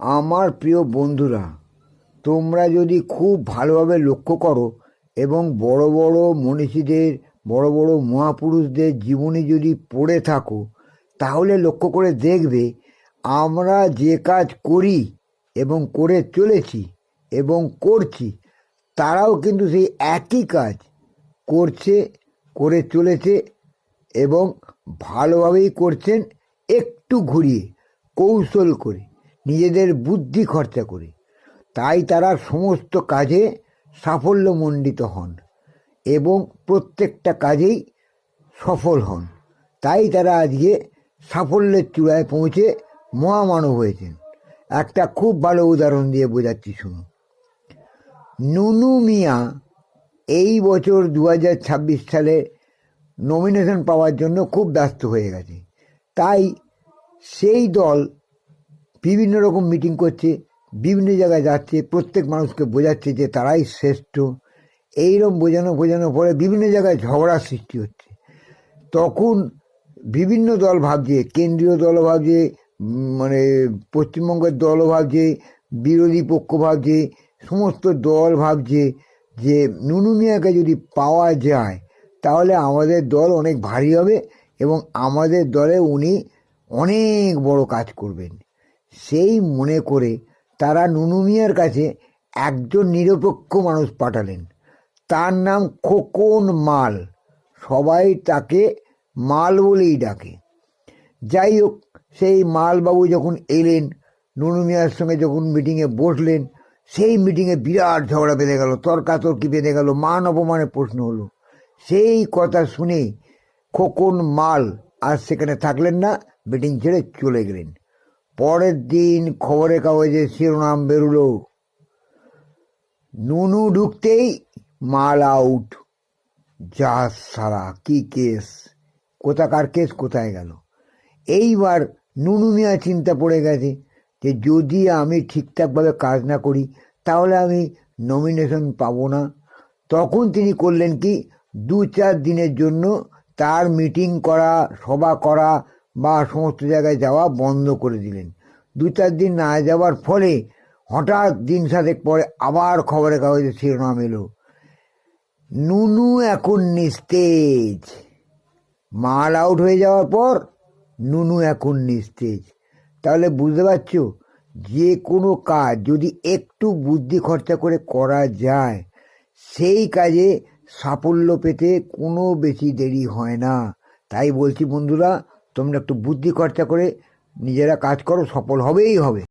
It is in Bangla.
আমার প্রিয় বন্ধুরা, তোমরা যদি খুব ভালোভাবে লক্ষ্য করো এবং বড় বড় মনীষীদের, বড় বড় মহাপুরুষদের জীবনী যদি পড়ে থাকো, তাহলে লক্ষ্য করে দেখবে আমরা যে কাজ করি এবং করে চলেছি এবং করছি, তারাও কিন্তু সেই একই কাজ করছে, করে চলেছে এবং ভালোভাবেই করছেন একটু ঘুরিয়ে, কৌশল করে। নিজেদের বুদ্ধি খরচা করে। তাই তারা সমস্ত কাজে সাফল্যমণ্ডিত হন এবং প্রত্যেকটা কাজেই সফল হন। তাই তারা আজকে সাফল্যের চূড়ায় পৌঁছে মহামানব হয়েছেন। একটা খুব ভালো উদাহরণ দিয়ে বোঝাচ্ছি, শুনুন। নুনু মিয়া এই বছর দু হাজার ছাব্বিশ সালে নমিনেশন পাওয়ার জন্য খুব ব্যস্ত হয়ে গেছে। তাই সেই দল বিভিন্ন রকম মিটিং করছে, বিভিন্ন জায়গায় যাচ্ছে, প্রত্যেক মানুষকে বোঝাচ্ছে যে তারাই শ্রেষ্ঠ। এইরকম বোঝানো বোঝানোর পরে বিভিন্ন জায়গায় ঝগড়ার সৃষ্টি হচ্ছে। তখন বিভিন্ন দল ভাবছে, কেন্দ্রীয় দল ভাবছে মানে পশ্চিমবঙ্গের দলও ভাবছে, বিরোধী পক্ষ ভাবছে, সমস্ত দল ভাবছে যে নুনু মিয়াকে যদি পাওয়া যায়, তাহলে আমাদের দল অনেক ভারী হবে এবং আমাদের দলে উনি অনেক বড় কাজ করবেন। সেই মনে করে তারা নুনু মিয়ার কাছে একজন নিরপেক্ষ মানুষ পাঠালেন। তার নাম খোকন মাল। সবাই তাকে মাল বলেই ডাকে। যাই হোক, সেই মালবাবু যখন এলেন, নুনু মিয়ার সঙ্গে যখন মিটিংয়ে বসলেন, সেই মিটিংয়ে বিরাট ঝগড়া বেঁধে গেল, তর্কাতর্কি বেঁধে গেল, মান অপমানের প্রশ্ন হলো। সেই কথা শুনে খোকন মাল আর সেখানে থাকলেন না, মিটিং ছেড়ে চলে গেলেন। পরের দিন খবরের কাগজে শিরোনাম বেরুলো। নুনু ঢুকতেই মাল আউট। যা সারা, কি কেস? কোথাকার কেস, কোথায় গেল? এইবার নুনু মিয়া চিন্তা পড়ে গেছে যে যদি আমি ঠিকঠাকভাবে কাজ না করি, তাহলে আমি নমিনেশন পাবো না। তখন তিনি করলেন কি, দু চার দিনের জন্য তার মিটিং করা, সভা করা বা সমস্ত জায়গায় যাওয়া বন্ধ করে দিলেন। দু চার দিন না যাওয়ার ফলে হঠাৎ দিন সাতেক পরে আবার খবরের কাগজে শিরোনাম এলো। নুনু এখন নিস্তেজ। মাল আউট হয়ে যাওয়ার পর নুনু এখন নিস্তেজ। তাহলে বুঝতে পারছ, যে কোনো কাজ যদি একটু বুদ্ধি খরচা করে করা যায়, সেই কাজে সাফল্য পেতে কোনো বেশি দেরি হয় না। তাই বলছি বন্ধুরা, তোমরা একটু বুদ্ধি খরচা করে নিজেরা কাজ করো সফল হবেই হবে।